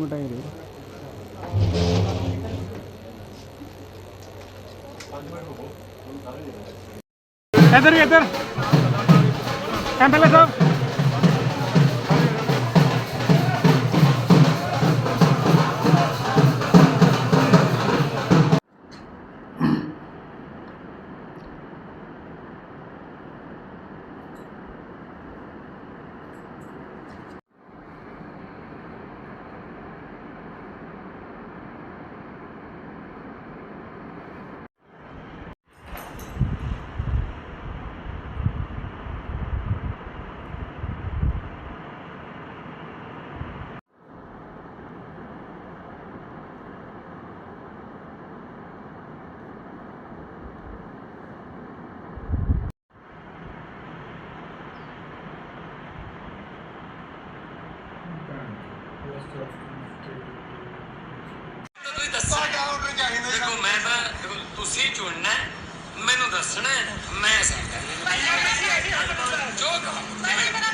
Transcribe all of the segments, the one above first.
ਇੱਕ ਮਿੰਟ ਆਈ ਰਹੀ ਇੱਧਰ ਹੀ ਇੱਧਰ ਐਮਐਲਏ ਚੁਣਨਾ ਹੈ, ਮੈਨੂੰ ਦੱਸਣਾ ਹੈ, ਮੈਂ ਕਰਨਾ ਜੋ ਕਹੋ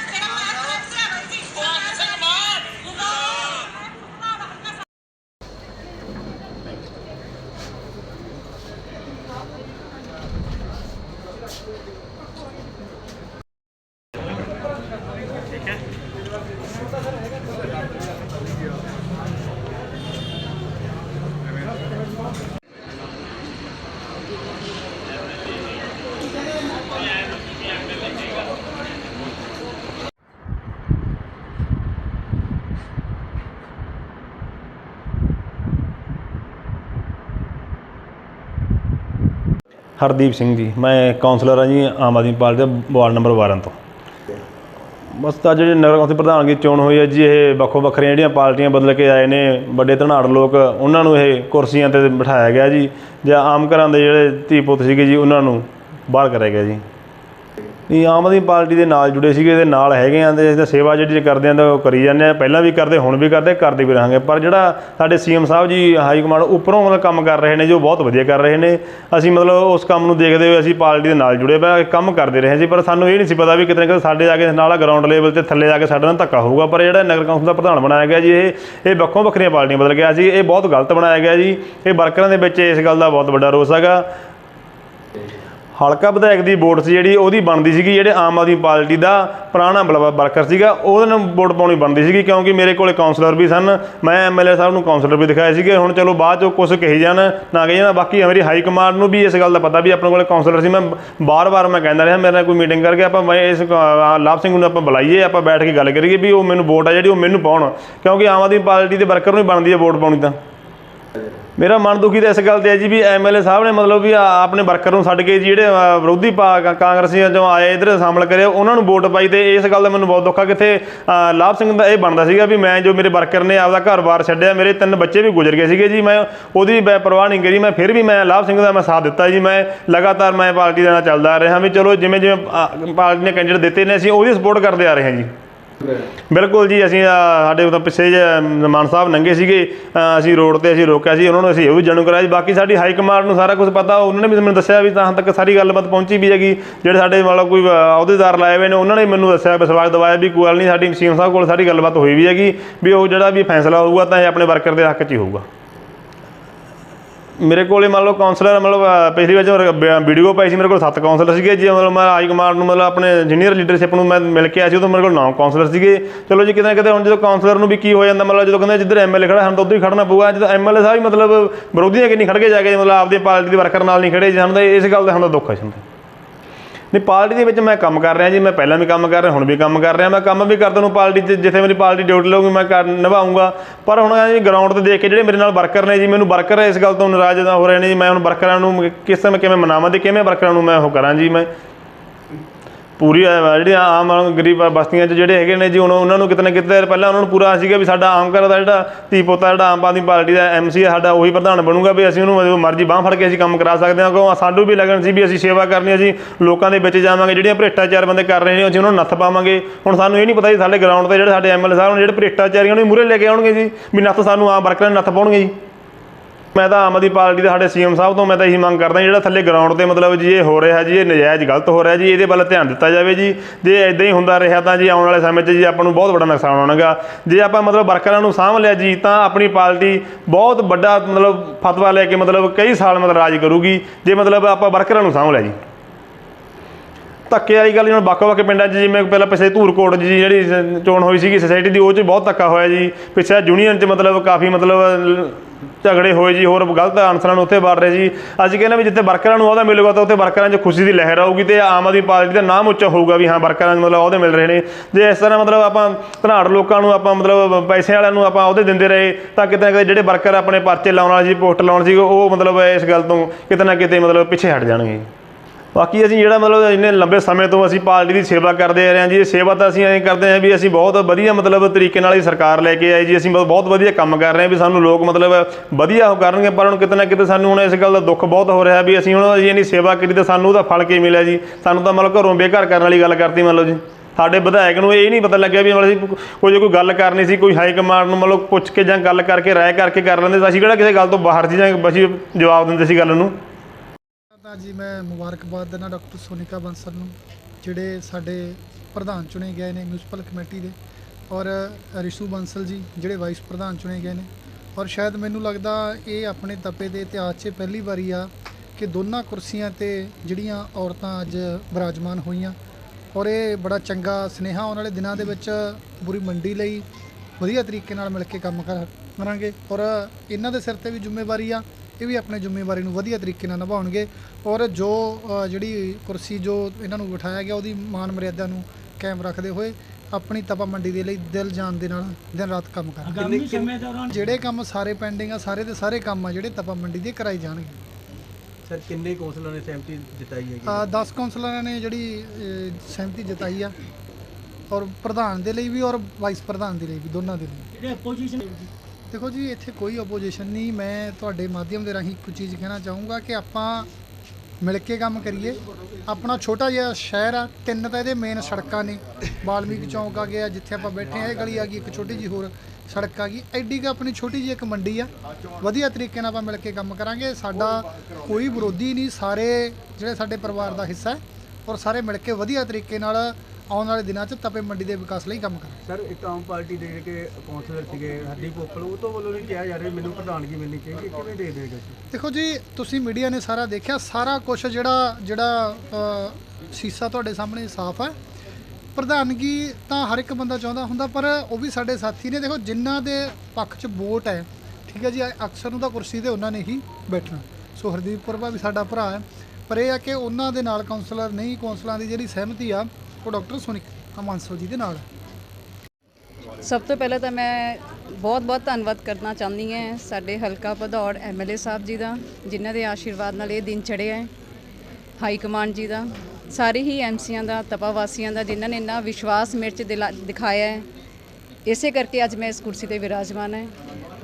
ਹਰਦੀਪ ਸਿੰਘ ਜੀ, ਮੈਂ ਕਾਉਂਸਲਰ ਹਾਂ ਜੀ ਆਮ ਆਦਮੀ ਪਾਰਟੀ ਦਾ ਵਾਰਡ ਨੰਬਰ 12 ਤੋਂ। ਬਸ ਤਾਂ ਜਿਹੜੇ ਨਗਰ ਕੌਂਸਲ ਪ੍ਰਧਾਨ ਦੀ ਚੋਣ ਹੋਈ ਹੈ ਜੀ, ਇਹ ਵੱਖੋ ਵੱਖਰੀਆਂ ਜਿਹੜੀਆਂ ਪਾਰਟੀਆਂ ਬਦਲ ਕੇ ਆਏ ਨੇ, ਵੱਡੇ ਧਨਾੜ ਲੋਕ, ਉਹਨਾਂ ਨੂੰ ਇਹ ਕੁਰਸੀਆਂ ਤੇ ਬਿਠਾਇਆ ਗਿਆ ਜੀ, ਜਾਂ ਆਮ ਘਰਾਂ ਦੇ ਜਿਹੜੇ ਧੀ ਪੁੱਤ ਸੀਗੇ ਜੀ, ਉਹਨਾਂ ਨੂੰ ਬਾਹਰ ਕਰਿਆ ਗਿਆ ਜੀ। ਨਹੀਂ, ਆਮ ਆਦਮੀ ਪਾਰਟੀ ਦੇ ਨਾਲ ਜੁੜੇ ਸੀਗੇ, ਇਹਦੇ ਨਾਲ ਹੈਗੇ ਆ ਤੇ ਇਹਦਾ ਸੇਵਾ ਜਿਹੜੀ ਕਰਦੇ ਆਂ ਤਾਂ ਉਹ ਕਰੀ ਜਾਂਦੇ ਆ। ਪਹਿਲਾਂ ਵੀ ਕਰਦੇ, ਹੁਣ ਵੀ ਕਰਦੇ ਕਰਦੇ ਵੀ ਰਹਾਂਗੇ। ਪਰ ਜਿਹੜਾ ਸਾਡੇ CM Sahib ji, high command ਉੱਪਰੋਂ ਮਤਲਬ ਕੰਮ ਕਰ ਰਹੇ ਨੇ, ਜੋ ਬਹੁਤ ਵਧੀਆ ਕਰ ਰਹੇ ਨੇ, ਅਸੀਂ ਮਤਲਬ ਉਸ ਕੰਮ ਨੂੰ ਦੇਖਦੇ ਹੋਏ ਅਸੀਂ ਪਾਰਟੀ ਦੇ ਨਾਲ ਜੁੜੇ ਪਏ ਕੰਮ ਕਰਦੇ ਰਹੇ ਸੀ, ਪਰ ਸਾਨੂੰ ਇਹ ਨਹੀਂ ਸੀ ਪਤਾ ਵੀ ਕਿਤੇ ਨਾ ਕਿਤੇ ਸਾਡੇ ਜਾ ਕੇ ਨਾਲ ਗਰਾਊਂਡ ਲੈਵਲ ਤੇ ਥੱਲੇ ਜਾ ਕੇ ਸਾਡੇ ਨਾਲ ਧੱਕਾ ਹੋਊਗਾ। ਪਰ ਜਿਹੜਾ ਨਗਰ ਕੌਂਸਲ ਦਾ ਪ੍ਰਧਾਨ ਬਣਾਇਆ ਗਿਆ ਜੀ, ਇਹ ਇਹ ਵੱਖੋ ਵੱਖਰੀਆਂ ਪਾਰਟੀਆਂ ਬਦਲ ਗਿਆ ਸੀ ਇਹ ਬਹੁਤ ਗਲਤ ਬਣਾਇਆ ਗਿਆ ਜੀ। ਇਹ ਵਰਕਰਾਂ ਦੇ ਵਿੱਚ ਇਸ ਗੱਲ ਦਾ ਬਹੁਤ ਵੱਡਾ ਰੋਸ ਹੈਗਾ। ਹਲਕਾ ਵਿਧਾਇਕ ਦੀ ਵੋਟ ਸੀ ਜਿਹੜੀ ਉਹਦੀ ਬਣਦੀ ਸੀਗੀ ਜਿਹੜੇ ਆਮ ਆਦਮੀ ਪਾਰਟੀ ਦਾ ਪੁਰਾਣਾ ਬਲਵਾ ਵਰਕਰ ਸੀਗਾ ਉਹਦੇ ਨਾਲ ਵੋਟ ਪਾਉਣੀ ਬਣਦੀ ਸੀਗੀ ਕਿਉਂਕਿ ਮੇਰੇ ਕੋਲੇ ਕਾਉਂਸਲਰ ਵੀ ਸਨ ਮੈਂ ਐਮਐਲਏ ਸਾਹਿਬ ਨੂੰ ਕਾਉਂਸਲਰ ਵੀ ਦਿਖਾਏ ਸੀਗੇ ਹੁਣ ਚਲੋ ਬਾਅਦ ਚੋਂ ਕੁਝ ਕਹੀ ਜਾਣ ਨਾ ਕਹੀ ਜਾਣ ਬਾਕੀ ਮੇਰੀ ਹਾਈ ਕਮਾਂਡ ਨੂੰ ਵੀ ਇਸ ਗੱਲ ਦਾ ਪਤਾ ਵੀ ਆਪਣੇ ਕੋਲੇ ਕਾਉਂਸਲਰ ਸੀ ਮੈਂ ਬਾਰ-ਬਾਰ ਮੈਂ ਕਹਿੰਦਾ ਰਿਹਾ ਮੇਰੇ ਨਾਲ ਕੋਈ ਮੀਟਿੰਗ ਕਰਕੇ ਆਪਾਂ ਮੈਂ ਇਸ ਅ, ਲਾਭ ਸਿੰਘ ਨੂੰ ਆਪਾਂ ਬੁਲਾਈਏ ਆਪਾਂ ਬੈਠ ਕੇ ਗੱਲ ਕਰੀਏ ਵੀ ਉਹ ਮੈਨੂੰ ਵੋਟ ਆ ਜਿਹੜੀ ਉਹ ਮੈਨੂੰ ਪਾਉਣ ਕਿਉਂਕਿ ਆਮ ਆਦਮੀ ਪਾਰਟੀ ਦੇ ਵਰਕਰ ਨੂੰ ਹੀ ਬਣਦੀ ਹੈ ਵੋਟ ਪਾਉਣੀ ਤਾਂ। ਮੇਰਾ ਮਨ ਦੁਖੀ ਤਾਂ ਇਸ ਗੱਲ ਤੇ ਹੈ ਜੀ ਵੀ ਐਮਐਲਏ ਸਾਹਿਬ ਨੇ ਮਤਲਬ ਵੀ ਆਪਣੇ ਵਰਕਰ ਨੂੰ ਛੱਡ ਕੇ ਜਿਹੜੇ ਵਿਰੋਧੀ ਪਾ- ਕਾ- ਕਾਂਗਰਸੀਆਂ ਚੋਂ ਆਏ ਇਧਰ ਸ਼ਾਮਲ ਕਰਿਆ, ਉਹਨਾਂ ਨੂੰ ਵੋਟ ਪਾਈ ਤੇ ਇਸ ਗੱਲ ਦਾ ਮੈਨੂੰ ਬਹੁਤ ਦੁੱਖ ਆ ਕਿਥੇ ਲਾਭ ਸਿੰਘ ਦਾ ਇਹ ਬਣਦਾ ਸੀਗਾ ਵੀ ਮੈਂ ਜੋ ਮੇਰੇ ਵਰਕਰ ਨੇ ਆਪਦਾ ਘਰ-ਬਾਰ ਛੱਡਿਆ, ਮੇਰੇ ਤਿੰਨ ਬੱਚੇ ਵੀ ਗੁਜ਼ਰ ਗਏ ਸੀਗੇ ਜੀ, ਮੈਂ ਉਹਦੀ ਬੈ ਪਰਵਾਹ ਨਹੀਂ ਕਰੀ, ਮੈਂ ਫਿਰ ਵੀ ਮੈਂ ਲਾਭ ਸਿੰਘ ਦਾ ਮੈਂ ਸਾਥ ਦਿੱਤਾ ਜੀ, ਮੈਂ ਲਗਾਤਾਰ ਮੈਂ ਪਾਰਟੀ ਦੇ ਨਾਲ ਚੱਲਦਾ ਰਿਹਾ ਵੀ ਚਲੋ ਜਿਵੇਂ ਜਿਵੇਂ ਪਾਰਟੀ ਨੇ ਕੈਂਡੀਡੇਟ ਦਿੱਤੇ ਨੇ, ਅਸੀਂ ਉਹਦੀ ਸਪੋਰਟ ਕਰਦੇ ਆ ਰਹੇ ਹਾਂ ਜੀ। ਬਿਲਕੁਲ ਜੀ, ਅਸੀਂ ਸਾਡੇ ਉਦੋਂ ਪਿੱਛੇ ਜੇ ਮਾਨ ਸਾਹਿਬ ਨੰਗੇ ਸੀਗੇ ਅਸੀਂ ਰੋਡ ਤੇ ਅਸੀਂ ਰੋਕਿਆ ਸੀ, ਉਹਨਾਂ ਨੂੰ ਅਸੀਂ ਇਹ ਵੀ ਜਾਣੂ ਕਰਾਇਆ ਜੀ ਬਾਕੀ ਸਾਡੀ ਹਾਈ ਕਮਾਂਡ ਨੂੰ ਸਾਰਾ ਕੁਝ ਪਤਾ ਉਹਨਾਂ ਨੇ ਵੀ ਮੈਨੂੰ ਦੱਸਿਆ ਵੀ ਤਾਂ ਤੱਕ ਸਾਰੀ ਗੱਲਬਾਤ ਪਹੁੰਚੀ ਵੀ ਹੈਗੀ। ਜਿਹੜੇ ਸਾਡੇ ਮਤਲਬ ਕੋਈ ਅਹੁਦੇਦਾਰ ਲਾਏ ਹੋਏ ਨੇ, ਉਹਨਾਂ ਨੇ ਮੈਨੂੰ ਦੱਸਿਆ ਵਿਸ਼ਵਾਸ ਦਿਵਾਇਆ ਵੀ ਕੋਈ ਗੱਲ ਨਹੀਂ, ਸਾਡੀ ਸੀਐਮ ਸਾਹਿਬ ਕੋਲ ਸਾਰੀ ਗੱਲਬਾਤ ਹੋਈ ਵੀ ਹੈਗੀ, ਵੀ ਉਹ ਜਿਹੜਾ ਵੀ ਫੈਸਲਾ ਹੋਊਗਾ ਤਾਂ ਇਹ ਆਪਣੇ ਵਰਕਰ ਦੇ ਹੱਕ 'ਚ ਹੀ ਹੋਊਗਾ। ਮੇਰੇ ਕੋਲੇ ਮੰਨ ਲਓ ਕਾਉਂਸਲਰ ਮਤਲਬ ਪਿਛਲੀ ਵਾਰ ਜਦੋਂ ਵੀਡੀਓ ਪਾਈ ਸੀ, ਮੇਰੇ ਕੋਲ ਸੱਤ ਕਾਉਂਸਲਰ ਸੀਗੇ, ਜੇ ਮਤਲਬ ਮੈਂ ਹਾਈ ਕਮਾਂਡ ਨੂੰ, ਮਤਲਬ ਆਪਣੇ ਜੂਨੀਅਰ ਲੀਡਰਸ਼ਿਪ ਨੂੰ ਮੈਂ ਮਿਲ ਕੇ ਆਇਆ ਸੀ, ਉਦੋਂ ਮੇਰੇ ਕੋਲ ਨੌ ਕਾਉਂਸਲਰ ਸੀਗੇ। ਚਲੋ ਜੀ, ਕਿਤੇ ਨਾ ਕਿਤੇ ਹੁਣ ਜਦੋਂ ਕਾਉਂਸਲਰ ਨੂੰ ਵੀ ਕੀ ਹੋ ਜਾਂਦਾ, ਮਤਲਬ ਜਦੋਂ ਕਹਿੰਦੇ ਜਿੱਧਰ ਐਮਐਲਏ ਖੜਾ, ਸਾਨੂੰ ਤਾਂ ਉੱਧਰ ਹੀ ਖੜਨਾ ਪਊਗਾ। ਜਦੋਂ ਐਮਐਲਏ ਸਾਹਿਬ ਹੀ ਮਤਲਬ ਵਿਰੋਧੀਆਂ ਕਿ ਨਹੀਂ ਖੜ ਕੇ ਜਾ ਕੇ, ਮਤਲਬ ਆਪਦੀ ਪਾਰਟੀ ਦੇ ਵਰਕਰ ਨਾਲ ਨਹੀਂ ਖੜੇ, ਜੀ ਸਾਨੂੰ ਤਾਂ ਇਸ ਗੱਲ ਦਾ ਸਾਨੂੰ ਦੁੱਖ ਹੈ, ਸਾਨੂੰ ਨਹੀਂ, ਪਾਰਟੀ ਦੇ ਵਿੱਚ ਮੈਂ ਕੰਮ ਕਰ ਰਿਹਾ ਜੀ, ਮੈਂ ਪਹਿਲਾਂ ਵੀ ਕੰਮ ਕਰ ਰਿਹਾ, ਹੁਣ ਵੀ ਕੰਮ ਕਰ ਰਿਹਾ, ਮੈਂ ਕੰਮ ਵੀ ਕਰਦਾ ਨੂੰ ਪਾਰਟੀ 'ਚ, ਜਿੱਥੇ ਮੇਰੀ ਪਾਰਟੀ ਡਿਊਟੀ ਲਊਗੀ ਮੈਂ ਕਰ ਨਿਭਾਉਂਗਾ ਪਰ ਹੁਣ ਜੀ ਗਰਾਊਂਡ ਤੇ ਦੇਖ ਕੇ ਜਿਹੜੇ ਮੇਰੇ ਨਾਲ ਵਰਕਰ ਨੇ ਜੀ, ਮੈਨੂੰ ਵਰਕਰ ਇਸ ਗੱਲ ਤੋਂ ਨਾਰਾਜ਼ ਨਾ ਹੋ ਰਹੇ ਨੇ ਜੀ, ਮੈਂ ਹੁਣ ਵਰਕਰਾਂ ਨੂੰ ਕਿਸ ਤਰ੍ਹਾਂ ਕਿਵੇਂ ਮਨਾਵਾਂ ਤੇ ਕਿਵੇਂ ਵਰਕਰਾਂ ਨੂੰ ਮੈਂ ਉਹ ਕਰਾਂ ਜੀ, ਮੈਂ ਪੂਰੀ ਜਿਹੜੀਆਂ ਆਮ ਗਰੀਬ ਬਸਤੀਆਂ 'ਚ ਜਿਹੜੇ ਹੈਗੇ ਨੇ ਜੀ, ਹੁਣ ਉਹਨਾਂ ਨੂੰ ਕਿਤੇ ਨਾ ਕਿਤੇ ਪਹਿਲਾਂ ਉਹਨਾਂ ਨੂੰ ਪੂਰਾ ਸੀਗਾ ਵੀ ਸਾਡਾ ਆਮ ਘਰ ਦਾ ਜਿਹੜਾ ਧੀ ਪੋਤਾ ਜਿਹੜਾ ਆਮ ਆਦਮੀ ਪਾਰਟੀ ਦਾ ਐਮਸੀ ਹੈ ਸਾਡਾ ਉਹੀ ਪ੍ਰਧਾਨ ਬਣੂਗਾ ਵੀ ਅਸੀਂ ਉਹਨੂੰ ਜਦੋਂ ਮਰਜ਼ੀ ਬਾਹ ਫੜ ਕੇ ਅਸੀਂ ਕੰਮ ਕਰਾ ਸਕਦੇ ਹਾਂ, ਕਿਉਂ ਸਾਨੂੰ ਵੀ ਲੱਗਣ ਸੀ ਵੀ ਅਸੀਂ ਸੇਵਾ ਕਰਨੀ ਅਸੀਂ ਲੋਕਾਂ ਦੇ ਵਿੱਚ ਜਾਵਾਂਗੇ, ਜਿਹੜੀਆਂ ਭ੍ਰਿਸ਼ਟਾਚਾਰ ਬੰਦੇ ਕਰ ਰਹੇ ਨੇ, ਅਸੀਂ ਉਹਨਾਂ ਨੂੰ ਨੱਥ ਪਾਵਾਂਗੇ। ਹੁਣ ਸਾਨੂੰ ਇਹ ਨਹੀਂ ਪਤਾ ਜੀ, ਸਾਡੇ ਗਰਾਊਂਡ ਤੇ ਜਿਹੜੇ ਸਾਡੇ ਐਮਐਲਏ ਸਾਹਿਬ ਨੇ ਜਿਹੜੇ ਭ੍ਰਿਸ਼ਟਾਚਾਰੀਆਂ ਨੂੰ ਮੂਰੇ ਲੈ ਕੇ ਆਉਣਗੇ ਜੀ, ਵੀ ਨੱਥ ਸਾਨੂੰ ਆਮ ਵਰਕਰਾਂ ਨੂੰ ਨੱਥ ਪਾਉਣਗੇ ਜੀ। ਮੈਂ ਤਾਂ ਆਮ ਆਦਮੀ ਪਾਰਟੀ ਦਾ ਸਾਡੇ ਸੀਐਮ ਸਾਹਿਬ ਤੋਂ ਮੈਂ ਤਾਂ ਇਹੀ ਮੰਗ ਕਰਦਾ ਜਿਹੜਾ ਥੱਲੇ ਗਰਾਊਂਡ ਤੇ ਮਤਲਬ ਜੀ ਇਹ ਹੋ ਰਿਹਾ ਜੀ, ਇਹ ਨਜਾਇਜ਼ ਗਲਤ ਹੋ ਰਿਹਾ ਜੀ, ਇਹਦੇ ਵੱਲ ਧਿਆਨ ਦਿੱਤਾ ਜਾਵੇ ਜੀ। ਜੇ ਇਦਾਂ ਹੀ ਹੁੰਦਾ ਰਿਹਾ ਤਾਂ ਜੀ ਆਉਣ ਵਾਲੇ ਸਮੇਂ 'ਚ ਜੀ ਆਪਾਂ ਨੂੰ ਬਹੁਤ ਵੱਡਾ ਨੁਕਸਾਨ ਹੋਣਾਗਾ। ਜੇ ਆਪਾਂ ਮਤਲਬ ਵਰਕਰਾਂ ਨੂੰ ਸਾਂਭ ਲਿਆ ਜੀ, ਤਾਂ ਆਪਣੀ ਪਾਰਟੀ ਬਹੁਤ ਵੱਡਾ ਮਤਲਬ ਫਤਵਾ ਲੈ ਕੇ ਮਤਲਬ ਕਈ ਸਾਲ ਮਤਲਬ ਰਾਜ ਕਰੂਗੀ। ਜੇ ਮਤਲਬ ਆਪਾਂ ਵਰਕਰਾਂ ਨੂੰ ਸਾਂਭ ਲਿਆ ਜੀ। ਧੱਕੇ ਵਾਲੀ ਗੱਲ ਜਿਵੇਂ ਵੱਖ-ਵੱਖ ਪਿੰਡਾਂ 'ਚ ਜਿਵੇਂ ਪਹਿਲਾਂ ਪਿਛਲੇ ਧੂਰਕੋਟ 'ਚ ਜੀ ਜਿਹੜੀ ਚੋਣ ਹੋਈ ਸੀਗੀ ਸੁਸਾਇਟੀ ਦੀ, ਉਹ 'ਚ ਬਹੁਤ ਧੱਕਾ ਹੋਇਆ ਜੀ। ਪਿੱਛੇ ਯੂਨੀਅਨ 'ਚ ਮਤਲਬ ਕਾਫੀ ਮਤਲਬ ਝਗੜੇ ਹੋਏ ਜੀ, ਹੋਰ ਗਲਤ ਆਨਸਰਾਂ ਨੂੰ ਉੱਥੇ ਵੜ ਰਹੇ ਜੀ। ਅੱਜ ਕਹਿੰਦੇ ਵੀ ਜਿੱਥੇ ਵਰਕਰਾਂ ਨੂੰ ਉਹਦਾ ਮਿਲੂਗਾ ਤਾਂ ਉੱਥੇ ਵਰਕਰਾਂ 'ਚ ਖੁਸ਼ੀ ਦੀ ਲਹਿਰ ਆਊਗੀ ਤੇ ਆਮ ਆਦਮੀ ਪਾਰਟੀ ਦਾ ਨਾਮ ਉੱਚਾ ਹੋਊਗਾ ਵੀ ਹਾਂ, ਵਰਕਰਾਂ ਨੂੰ ਮਤਲਬ ਉਹਦੇ ਮਿਲ ਰਹੇ ਨੇ। ਜੇ ਇਸ ਤਰ੍ਹਾਂ ਮਤਲਬ ਆਪਾਂ ਧਨਾੜ ਲੋਕਾਂ ਨੂੰ ਆਪਾਂ ਮਤਲਬ ਪੈਸੇ ਵਾਲਿਆਂ ਨੂੰ ਆਪਾਂ ਉਹਦੇ ਦਿੰਦੇ ਰਹੇ, ਤਾਂ ਕਿਤੇ ਨਾ ਕਿਤੇ ਜਿਹੜੇ ਵਰਕਰ ਆਪਣੇ ਪਰਚੇ ਲਾਉਣ ਵਾਲੇ ਸੀ, ਪੋਸਟ ਲਾਉਣ ਸੀ ਉਹ ਮਤਲਬ ਇਸ ਗੱਲ ਤੋਂ ਕਿਤੇ ਨਾ ਕਿਤੇ ਮਤਲਬ ਪਿੱਛੇ ਹਟ ਜਾਣਗੇ। ਬਾਕੀ ਅਸੀਂ ਜਿਹੜਾ ਮਤਲਬ ਇੰਨੇ ਲੰਬੇ ਸਮੇਂ ਤੋਂ ਅਸੀਂ ਪਾਰਟੀ ਦੀ ਸੇਵਾ ਕਰਦੇ ਆ ਰਹੇ ਹਾਂ ਜੀ, ਇਹ ਸੇਵਾ ਤਾਂ ਅਸੀਂ ਐਂ ਕਰਦੇ ਹਾਂ ਵੀ ਅਸੀਂ ਬਹੁਤ ਵਧੀਆ ਮਤਲਬ ਤਰੀਕੇ ਨਾਲ ਹੀ ਸਰਕਾਰ ਲੈ ਕੇ ਆਏ ਜੀ, ਅਸੀਂ ਬਹੁਤ ਬਹੁਤ ਵਧੀਆ ਕੰਮ ਕਰ ਰਹੇ ਹਾਂ ਵੀ ਸਾਨੂੰ ਲੋਕ ਮਤਲਬ ਵਧੀਆ ਉਹ ਕਰਨਗੇ, ਪਰ ਹੁਣ ਕਿਤੇ ਨਾ ਕਿਤੇ ਸਾਨੂੰ ਹੁਣ ਇਸ ਗੱਲ ਦਾ ਦੁੱਖ ਬਹੁਤ ਹੋ ਰਿਹਾ ਵੀ ਅਸੀਂ ਹੁਣ ਅਸੀਂ ਇੰਨੀ ਸੇਵਾ ਕੀਤੀ ਤਾਂ ਸਾਨੂੰ ਉਹਦਾ ਫਲ ਕੀ ਮਿਲਿਆ ਜੀ? ਸਾਨੂੰ ਤਾਂ ਮਤਲਬ ਘਰੋਂ ਬੇਘਰ ਕਰਨ ਵਾਲੀ ਗੱਲ ਕਰਤੀ ਮੰਨ ਲਓ ਜੀ। ਸਾਡੇ ਵਿਧਾਇਕ ਨੂੰ ਇਹ ਨਹੀਂ ਪਤਾ ਲੱਗਿਆ ਵੀ ਮਤਲਬ ਅਸੀਂ ਕੋਈ ਕੋਈ ਗੱਲ ਕਰਨੀ ਸੀ, ਕੋਈ ਹਾਈ ਕਮਾਂਡ ਨੂੰ ਮਤਲਬ ਪੁੱਛ ਕੇ ਜਾਂ ਗੱਲ ਕਰਕੇ, ਰਾਏ ਕਰਕੇ ਕਰ ਲੈਂਦੇ ਅਸੀਂ ਕਿਹੜਾ ਕਿਸੇ ਗੱਲ ਤੋਂ ਬਾਹਰ ਸੀ ਜਾਂ ਅਸੀਂ ਜਵਾਬ ਦਿੰਦੇ ਸੀ ਗੱਲ ਨੂੰ? ਤਾਂ ਜੀ ਮੈਂ ਮੁਬਾਰਕਬਾਦ ਦਿੰਦਾ ਡਾਕਟਰ ਸੋਨਿਕਾ ਬੰਸਲ ਨੂੰ, ਜਿਹੜੇ ਸਾਡੇ ਪ੍ਰਧਾਨ ਚੁਣੇ ਗਏ ਨੇ ਮਿਊਨਿਸਪਲ ਕਮੇਟੀ ਦੇ, ਔਰ ਰਿਸ਼ੂ ਬੰਸਲ ਜੀ, ਜਿਹੜੇ ਵਾਈਸ ਪ੍ਰਧਾਨ ਚੁਣੇ ਗਏ ਨੇ। ਔਰ ਸ਼ਾਇਦ ਮੈਨੂੰ ਲੱਗਦਾ ਇਹ ਆਪਣੇ ਤਪੇ ਦੇ ਇਤਿਹਾਸ 'ਚ ਪਹਿਲੀ ਵਾਰੀ ਆ ਕਿ ਦੋਨਾਂ ਕੁਰਸੀਆਂ ਤੇ ਜਿਹੜੀਆਂ ਔਰਤਾਂ ਅੱਜ ਬਿਰਾਜਮਾਨ ਹੋਈਆਂ। ਔਰ ਇਹ ਬੜਾ ਚੰਗਾ ਸੁਨੇਹਾ ਆਉਣ ਵਾਲੇ ਦਿਨਾਂ ਦੇ ਵਿੱਚ ਬੁਰੀ ਮੰਡੀ ਲਈ ਵਧੀਆ ਤਰੀਕੇ ਨਾਲ ਮਿਲ ਕੇ ਕੰਮ ਕਰ- ਕਰਾਂਗੇ। ਔਰ ਇਹਨਾਂ ਦੇ ਸਿਰ ਤੇ ਵੀ ਜ਼ਿੰਮੇਵਾਰੀ ਆ। ਇਹ ਵੀ ਆਪਣੀ ਜ਼ਿੰਮੇਵਾਰੀ ਨੂੰ ਵਧੀਆ ਤਰੀਕੇ ਨਾਲ ਨਿਭਾਉਣਗੇ ਔਰ ਜੋ ਜਿਹੜੀ ਕੁਰਸੀ ਜੋ ਇਹਨਾਂ ਨੂੰ ਬਿਠਾਇਆ ਗਿਆ ਉਹਦੀ ਮਾਨ ਮਰਿਆਦਾ ਨੂੰ ਕਾਇਮ ਰੱਖਦੇ ਹੋਏ ਆਪਣੀ ਤਪਾ ਮੰਡੀ ਦੇ ਲਈ ਦਿਲ ਜਾਨ ਦੇ ਨਾਲ ਦਿਨ ਰਾਤ ਕੰਮ ਕਰਨਗੇ। ਜਿਹੜੇ ਕੰਮ ਸਾਰੇ ਪੈਂਡਿੰਗ ਆ ਸਾਰੇ ਦੇ ਸਾਰੇ ਕੰਮ ਆ ਜਿਹੜੇ ਤਪਾ ਮੰਡੀ ਦੇ ਕਰਾਈ ਜਾਣਗੇ। ਸਰ ਕਿੰਨੇ ਕੌਂਸਲਰਾਂ ਨੇ ਸਹਿਮਤੀ ਜਤਾਈ ਹੈਗੀ? ਅ, 10 ਕੌਂਸਲਰਾਂ ਨੇ ਜਿਹੜੀ ਸਹਿਮਤੀ ਜਤਾਈ ਆ ਔਰ ਪ੍ਰਧਾਨ ਦੇ ਲਈ ਵੀ ਔਰ ਵਾਈਸ ਪ੍ਰਧਾਨ ਦੇ ਲਈ ਵੀ ਦੋਨਾਂ ਦੇ ਲਈ। ਜਿਹੜੇ ਆਪੋਜੀਸ਼ਨ ਦੇਖੋ ਜੀ, ਇੱਥੇ ਕੋਈ ਆਪੋਜੀਸ਼ਨ ਨਹੀਂ। ਮੈਂ ਤੁਹਾਡੇ ਮਾਧਿਅਮ ਦੇ ਰਾਹੀਂ ਇੱਕ ਚੀਜ਼ ਕਹਿਣਾ ਚਾਹੂੰਗਾ ਕਿ ਆਪਾਂ ਮਿਲ ਕੇ ਕੰਮ ਕਰੀਏ। ਆਪਣਾ ਛੋਟਾ ਜਿਹਾ ਸ਼ਹਿਰ ਆ, ਤਿੰਨ ਤਾਂ ਇਹਦੇ ਮੇਨ ਸੜਕਾਂ ਨੇ। ਵਾਲਮੀਕ ਚੌਂਕ ਆ ਗਿਆ, ਜਿੱਥੇ ਆਪਾਂ ਬੈਠੇ ਆ ਇਹ ਗਲੀ ਆ ਗਈ, ਇੱਕ ਛੋਟੀ ਜੀ ਹੋਰ ਸੜਕ ਆ ਗਈ। ਐਡੀ ਕੁ ਆਪਣੀ ਛੋਟੀ ਜੀ ਇੱਕ ਮੰਡੀ ਆ। ਵਧੀਆ ਤਰੀਕੇ ਨਾਲ ਆਪਾਂ ਮਿਲ ਕੇ ਕੰਮ ਕਰਾਂਗੇ। ਸਾਡਾ ਕੋਈ ਵਿਰੋਧੀ ਨਹੀਂ, ਸਾਰੇ ਜਿਹੜੇ ਸਾਡੇ ਪਰਿਵਾਰ ਦਾ ਹਿੱਸਾ ਹੈ, ਔਰ ਸਾਰੇ ਮਿਲ ਕੇ ਵਧੀਆ ਤਰੀਕੇ ਨਾਲ ਆਉਣ ਵਾਲੇ ਦਿਨਾਂ 'ਚ ਤਪੇ ਮੰਡੀ ਦੇ ਵਿਕਾਸ ਲਈ ਕੰਮ ਕਰਾਂਗੇ। ਸਰ ਇੱਕ ਆਮ ਪਾਰਟੀ ਦੇ ਜਿਹੜੇ ਕੌਂਸਲਰ ਸੀਗੇ ਹਰਦੀਪ ਪੋਪਲ ਉਹ ਤੋਂ ਵੱਲੋਂ ਵੀ ਕਿਹਾ ਜਾ ਰਿਹਾ ਮੈਨੂੰ ਪ੍ਰਧਾਨਗੀ ਮਿਲਣੀ ਚਾਹੀਦੀ। ਕਿਵੇਂ ਦੇ ਦੇਗਾ ਦੇਖੋ ਜੀ ਤੁਸੀਂ ਮੀਡੀਆ ਨੇ ਸਾਰਾ ਦੇਖਿਆ ਸਾਰਾ ਕੁਝ ਜਿਹੜਾ ਜਿਹੜਾ ਸ਼ੀਸ਼ਾ ਤੁਹਾਡੇ ਸਾਹਮਣੇ ਸਾਫ਼ ਹੈ। ਪ੍ਰਧਾਨਗੀ ਤਾਂ ਹਰ ਇੱਕ ਬੰਦਾ ਚਾਹੁੰਦਾ ਹੁੰਦਾ ਪਰ ਉਹ ਵੀ ਸਾਡੇ ਸਾਥੀ ਨੇ। ਦੇਖੋ ਜਿਨ੍ਹਾਂ ਦੇ ਪੱਖ 'ਚ ਵੋਟ ਹੈ ਠੀਕ ਹੈ ਜੀ ਅਕਸਰ ਨੂੰ ਤਾਂ ਕੁਰਸੀ ਤੇ ਉਹਨਾਂ ਨੇ ਹੀ ਬੈਠਣਾ। ਸੋ ਹਰਦੀਪ ਪੁਰਬਾ ਵੀ ਸਾਡਾ ਭਰਾ ਹੈ। ਪਰ ਇਹ ਆ ਕਿ ਉਹਨਾਂ ਦੇ ਨਾਲ ਕਾਉਂਸਲਰ ਨਹੀਂ ਕਾਉਂਸਲਰਾਂ ਦੀ ਜਿਹੜੀ ਸਹਿਮਤੀ ਆ ਉਹ ਡਾਕਟਰ ਸੁਨਿਕ ਮਾਨਸੋ ਜੀ ਦੇ ਨਾਲ। ਸਭ ਤੋਂ ਪਹਿਲਾਂ ਤਾਂ ਮੈਂ ਬਹੁਤ-ਬਹੁਤ ਧੰਨਵਾਦ ਕਰਨਾ ਚਾਹੁੰਦੀ ਹਾਂ ਸਾਡੇ ਹਲਕਾ ਭਦੌੜ ਐਮਐਲਏ ਸਾਹਿਬ ਜੀ ਦਾ ਜਿਨ੍ਹਾਂ ਦੇ ਆਸ਼ੀਰਵਾਦ ਨਾਲ ਇਹ ਦਿਨ ਚੜ੍ਹਿਆ ਹੈ। ਹਾਈ ਕਮਾਂਡ ਜੀ ਦਾ ਸਾਰੇ ਹੀ ਐਮਸੀਆਂ ਦਾ ਤਪਾ ਵਾਸੀਆਂ ਦਾ ਜਿਨ੍ਹਾਂ ਨੇ ਇੰਨਾ ਵਿਸ਼ਵਾਸ ਮੇਰੇ 'ਚ ਦਿਲਾ- ਦਿਖਾਇਆ ਹੈ। ਇਸੇ ਕਰਕੇ ਅੱਜ ਮੈਂ ਇਸ ਕੁਰਸੀ ਤੇ ਵਿਰਾਜਮਾਨ ਹੈ।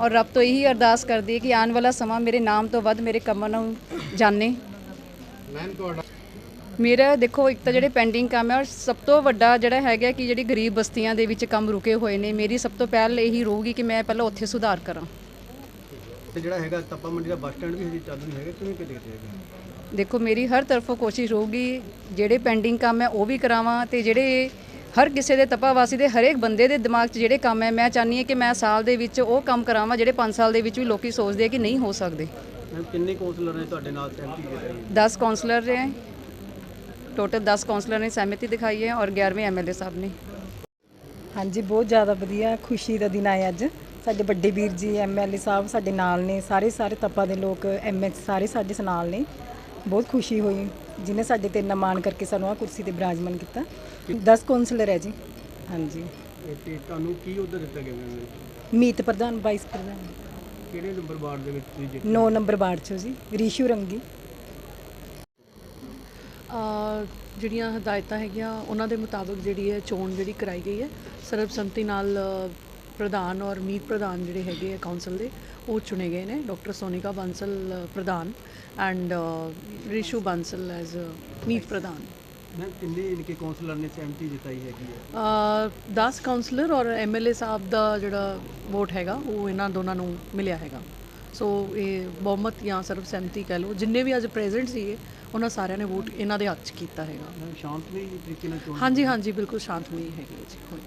ਔਰ ਰੱਬ ਤੋਂ ਇਹੀ ਅਰਦਾਸ ਕਰਦੀ ਹੈ ਕਿ ਆਉਣ ਵਾਲਾ ਸਮਾਂ ਮੇਰੇ ਨਾਮ ਤੋਂ ਵੱਧ ਮੇਰੇ ਕੰਮਾਂ ਨੂੰ ਜਾਣੇ। ਮੇਰਾ ਦੇਖੋ ਇੱਕ ਤਾਂ ਜਿਹੜੇ ਪੈਂਡਿੰਗ ਕੰਮ ਹੈ ਔਰ ਸਭ ਤੋਂ ਵੱਡਾ ਜਿਹੜਾ ਹੈਗਾ ਕਿ ਜਿਹੜੀ ਗਰੀਬ ਬਸਤੀਆਂ ਦੇ ਵਿੱਚ ਕੰਮ ਰੁਕੇ ਹੋਏ ਨੇ ਮੇਰੀ ਸਭ ਤੋਂ ਪਹਿਲ ਇਹੀ ਰਹੂਗੀ ਕਿ ਮੈਂ ਪਹਿਲਾਂ ਉੱਥੇ ਸੁਧਾਰ ਕਰਾਂ। ਤੇ ਜਿਹੜਾ ਹੈਗਾ ਤੱਪਾ ਮੰਡੀ ਦਾ ਬੱਸ ਸਟੈਂਡ ਵੀ ਹਜੇ ਚਾਲੂ ਨਹੀਂ ਹੈਗਾ ਕਿਵੇਂ ਕਿ ਦੇਖਦੇ ਹੈਗੇ? ਦੇਖੋ ਮੇਰੀ ਹਰ ਤਰਫੋਂ ਕੋਸ਼ਿਸ਼ ਰਹੂਗੀ ਜਿਹੜੇ ਪੈਂਡਿੰਗ ਕੰਮ ਹੈ ਉਹ ਵੀ ਕਰਾਵਾਂ ਤੇ ਜਿਹੜੇ ਹਰ ਕਿਸੇ ਦੇ ਤਪਾਵਾਸੀ ਦੇ ਹਰੇਕ ਬੰਦੇ ਦੇ ਦਿਮਾਗ 'ਚ ਜਿਹੜੇ ਕੰਮ ਹੈ ਮੈਂ ਚਾਹਨੀ ਹਾਂ ਕਿ ਮੈਂ ਸਾਲ ਦੇ ਵਿੱਚ ਉਹ ਕੰਮ ਕਰਾਵਾਂ ਜਿਹੜੇ 5 ਸਾਲ ਦੇ ਵਿੱਚ ਵੀ ਲੋਕੀ ਸੋਚਦੇ ਆ ਕਿ ਨਹੀਂ ਹੋ ਸਕਦੇ। ਕਿੰਨੇ ਕੌਂਸਲਰ ਨੇ ਤੁਹਾਡੇ ਨਾਲ ਸਹਿਮਤੀ ਜਤਾਈ 10 ਕਾਉਂਸਲਰ ਨੇ। ਟੋਟਲ 10 ਕਾਉਂਸਲਰ ਨੇ ਸਹਿਮਤੀ ਦਿਖਾਈ ਹੈ ਔਰ 11ਵੇਂ ਐਮਐਲਏ ਸਾਹਿਬ ਨੇ। ਹਾਂਜੀ ਬਹੁਤ ਜ਼ਿਆਦਾ ਵਧੀਆ ਖੁਸ਼ੀ ਦਾ ਦਿਨ ਆਇਆ ਅੱਜ। ਸਾਡੇ ਵੱਡੇ ਵੀਰ ਜੀ ਐਮਐਲਏ ਸਾਹਿਬ ਸਾਡੇ ਨਾਲ ਨੇ ਸਾਰੇ ਸਾਰੇ ਤੱਪਾ ਦੇ ਲੋਕ ਐਮਐਚ ਸਾਰੇ ਸਾਡੇ ਨਾਲ ਨੇ। ਬਹੁਤ ਖੁਸ਼ੀ ਹੋਈ ਜਿਨੇ ਸਾਡੇ ਤੇ ਇੰਨਾ ਮਾਣ ਕਰਕੇ ਸਾਨੂੰ ਆ ਕੁਰਸੀ ਤੇ ਬਿਰਾਜਮਾਨ ਕੀਤਾ। 10 ਕਾਉਂਸਲਰ ਹੈ ਜੀ। ਹਾਂਜੀ। ਤੇ ਤੁਹਾਨੂੰ ਕੀ ਉਹਦਾ ਦਿੱਤਾ ਗਿਆ ਮੈਮ ਮੀਤ ਪ੍ਰਧਾਨ ਵਾਈਸ ਪ੍ਰਧਾਨ। ਕਿਹੜੇ ਨੰਬਰ ਵਾਰਡ ਦੇ ਵਿੱਚ ਤੁਸੀਂ ਜਿੱਤੇ 9 ਨੰਬਰ ਵਾਰਡ ਚੋਂ ਜੀ ਰੀਸ਼ੂ ਰੰਗੀ। ਜਿਹੜੀਆਂ ਹਦਾਇਤਾਂ ਹੈਗੀਆਂ ਉਹਨਾਂ ਦੇ ਮੁਤਾਬਕ ਜਿਹੜੀ ਹੈ ਚੋਣ ਜਿਹੜੀ ਕਰਾਈ ਗਈ ਹੈ ਸਰਬਸੰਮਤੀ ਨਾਲ ਪ੍ਰਧਾਨ ਔਰ ਮੀਤ ਪ੍ਰਧਾਨ ਜਿਹੜੇ ਹੈਗੇ ਆ ਕਾਉਂਸਲ ਦੇ ਉਹ ਚੁਣੇ ਗਏ ਨੇ। ਡਾਕਟਰ ਸੋਨਿਕਾ ਬਾਂਸਲ ਪ੍ਰਧਾਨ ਐਂਡ ਰਿਸ਼ੂ ਬਾਂਸਲ ਐਜ਼ ਮੀਤ ਪ੍ਰਧਾਨ। ਮੈਮ ਕਿੰਨੇ ਇਨਕੇ ਕੌਂਸਲਰ ਨੇ ਸਹਿਮਤੀ ਜਤਾਈ ਹੈਗੀ ਹੈ? 10 ਕਾਉਂਸਲਰ ਔਰ ਐਮਐਲਏ ਸਾਹਿਬ ਦਾ ਜਿਹੜਾ ਵੋਟ ਹੈਗਾ ਉਹ ਇਹਨਾਂ ਦੋਨਾਂ ਨੂੰ ਮਿਲਿਆ ਹੈਗਾ। ਸੋ ਇਹ ਬਹੁਮਤ ਜਾਂ ਸਰਬਸੰਮਤੀ ਕਹਿ ਲਓ ਜਿੰਨੇ ਵੀ ਅੱਜ ਪ੍ਰੈਜ਼ੈਂਟ ਸੀਗੇ ਉਹਨਾਂ ਸਾਰਿਆਂ ਨੇ ਵੋਟ ਇਹਨਾਂ ਦੇ ਹੱਕ 'ਚ ਕੀਤਾ ਹੈਗਾ। ਸ਼ਾਂਤਮਈ ਤਰੀਕੇ ਨਾਲ ਚੋਣ ਹਾਂਜੀ ਹਾਂਜੀ ਬਿਲਕੁਲ ਸ਼ਾਂਤਮਈ ਹੈਗੀ ਹੈ ਜੀ ਹੋਈ